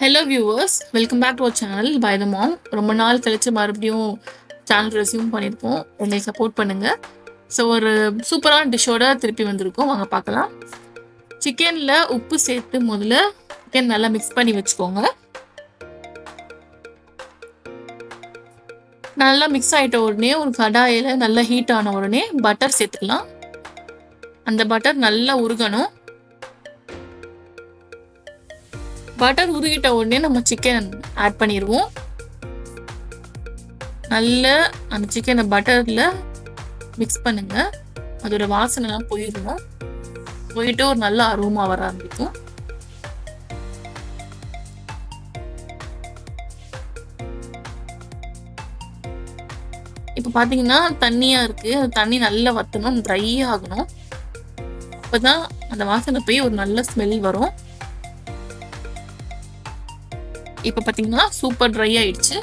Hello viewers welcome back to our channel by the mom ரொம்ப நாள் கழிச்சு மறுபடியும் சேனல் ரெசியூம் பண்ணியிருக்கோம். என்னை சப்போர்ட் பண்ணுங்கள் ஸோ ஒரு சூப்பரான டிஷ்ஷோட திருப்பி வந்திருக்கோம். வாங்க பார்க்கலாம். சிக்கனில் உப்பு சேர்த்து முதல்ல சிக்கன் நல்லா மிக்ஸ் பண்ணி வச்சுக்கோங்க. நல்லா மிக்ஸ் ஆகிட்ட உடனே ஒரு கடாயில் நல்லா ஹீட் ஆன உடனே பட்டர் சேர்த்துக்கலாம். அந்த பட்டர் நல்லா உருகணும். பட்டர் உருகிட்ட உடனே நம்ம சிக்கன் ஆட் பண்ணிடுவோம் நல்ல அந்த சிக்கனை பட்டரில் மிக்ஸ் பண்ணுங்க. அதோட வாசனைலாம் போயிடணும் போயிட்டு ஒரு நல்ல அருமா வர ஆரம்பிக்கும். இப்போ பார்த்தீங்கன்னா தண்ணியாக இருக்குது அந்த தண்ணி நல்லா வற்றணும் ட்ரை ஆகணும். அப்போ தான் அந்த வாசனை போய் ஒரு நல்ல ஸ்மெல் வரும். இப்போ பார்த்தீங்கன்னா சூப்பர் ட்ரை ஆயிடுச்சு.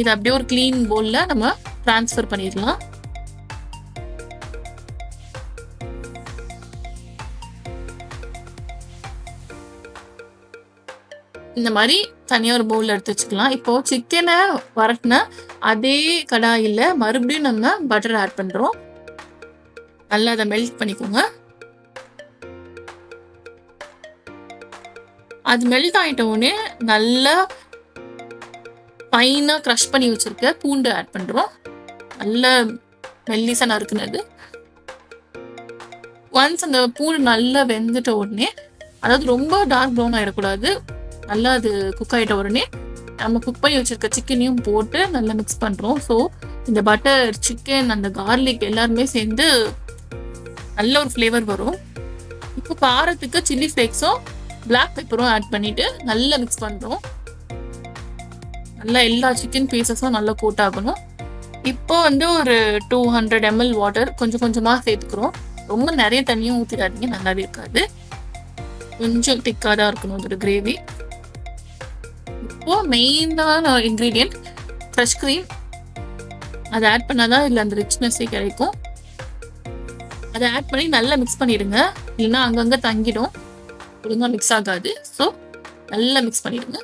இது அப்படியே ஒரு க்ளீன் போலில் நம்ம ட்ரான்ஸ்ஃபர் பண்ணிடலாம். இந்த மாதிரி தனியாக ஒரு பவுலில் எடுத்து வச்சுக்கலாம். இப்போது சிக்கனை வரட்டின அதே கடாயில் மறுபடியும் நம்ம பட்டர் ஆட் பண்ணுறோம் நல்லா அதை மெல்ட் பண்ணிக்கோங்க. அது மெல்ட் ஆகிட்ட உடனே நல்லா ஃபைனாக க்ரஷ் பண்ணி வச்சுருக்க பூண்டு ஆட் பண்ணுறோம் நல்ல மெல்லிசாக நறுக்குனது. ஒன்ஸ் அந்த பூண்டு நல்லா வெந்துட்ட உடனே அதாவது ரொம்ப டார்க் ப்ரௌன் ஆகிடக்கூடாது நல்லா அது குக் ஆகிட்ட உடனே நம்ம குக் பண்ணி வச்சுருக்க சிக்கனையும் போட்டு நல்லா மிக்ஸ் பண்ணுறோம் ஸோ இந்த பட்டர் சிக்கன் அந்த கார்லிக் எல்லாருமே சேர்ந்து நல்ல ஒரு ஃப்ளேவர் வரும். இப்போ காரத்துக்கு சில்லி ஃப்ளேக்ஸும் பிளாக் பெப்பரும் ஆட் பண்ணிட்டு நல்லா மிக்ஸ் பண்ணுறோம் நல்லா எல்லா சிக்கன் பீசஸும் நல்லா கோட் ஆகணும். இப்போ வந்து ஒரு டூ ஹண்ட்ரட் எம்எல் வாட்டர் கொஞ்சம் கொஞ்சமாக சேர்த்துக்கிறோம். ரொம்ப நிறைய தண்ணியும் ஊற்றிடாதீங்க நல்லாவே இருக்காது. கொஞ்சம் திக்காக தான் இருக்கணும் அதோட கிரேவி இப்போ மெயினான இன்க்ரீடியன்ட் ஃப்ரெஷ் க்ரீம் அதை ஆட் பண்ணால் தான் இதில் அந்த ரிச்னஸ்ஸே கிடைக்கும். அதை ஆட் பண்ணி நல்லா மிக்ஸ் பண்ணிடுங்க. இல்லைன்னா அங்கங்கே தங்கிடும். ஒழுங்காக மிக்ஸ் ஆகாது. ஸோ நல்லா மிக்ஸ் பண்ணிடுங்க.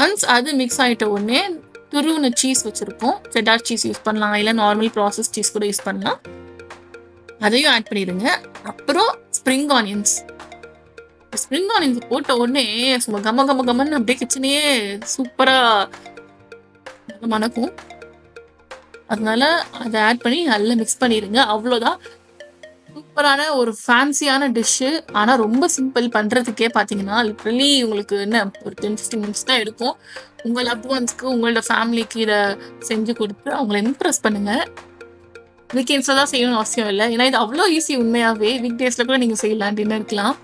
ஒன்ஸ் அது மிக்ஸ் ஆகிட்ட உடனே துருவின சீஸ் வச்சுருப்போம். செட்டார் சீஸ் யூஸ் பண்ணலாம். இல்லை நார்மல் ப்ராசஸ் சீஸ் கூட யூஸ் பண்ணலாம். அதையும் ஆட் பண்ணிடுங்க. அப்புறம் ஸ்ப்ரிங் ஆனியன்ஸ் ஸ்ப்ரிங் ஆனியன்ஸ் போட்ட உடனே சும்மா கம கம கமன்னு அப்படியே கிச்சனையே சூப்பராக மணக்கும் அதனால அதை ஆட் பண்ணி நல்லா மிக்ஸ் பண்ணிடுங்க. அவ்வளோதான் சூப்பரான ஒரு ஃபேன்சியான டிஷ்ஷு ஆனால் ரொம்ப சிம்பிள் பண்ணுறதுக்கே பார்த்தீங்கன்னா லிட்ரலி உங்களுக்கு என்ன ஒரு டென் ஃபிஃப்டின் மினிட்ஸ் தான் எடுக்கும். உங்கள் லவ் ஒன்ஸ்க்கு உங்களோட ஃபேமிலிக்கு இதை செஞ்சு கொடுத்து அவங்கள இம்ப்ரெஸ் பண்ணுங்கள் வீக்கெண்ட்ஸில் தான் செய்யணும்னு அவசியம் இல்லை. ஏன்னா இது அவ்வளோ ஈஸி உண்மையாகவே வீக் டேஸில் கூட நீங்கள் செய்யலாம் டின்னருக்கலாம்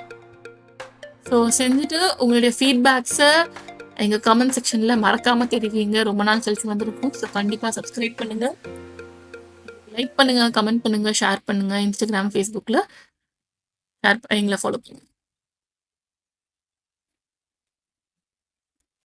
ஸோ செஞ்சுட்டு உங்களுடைய ஃபீட்பேக்ஸை எங்கள் கமெண்ட் செக்ஷனில் மறக்காமல் தெரிவிங்க. ரொம்ப நாள் கழிச்சு வந்திருக்கும். ஸோ கண்டிப்பாக சப்ஸ்கிரைப் பண்ணுங்கள் லைக் பண்ணுங்கள் கமெண்ட் பண்ணுங்கள் ஷேர் பண்ணுங்கள் இன்ஸ்டாகிராம் ஃபேஸ்புக்கில் ஷேர் எங்களை ஃபாலோ பண்ணுங்கள்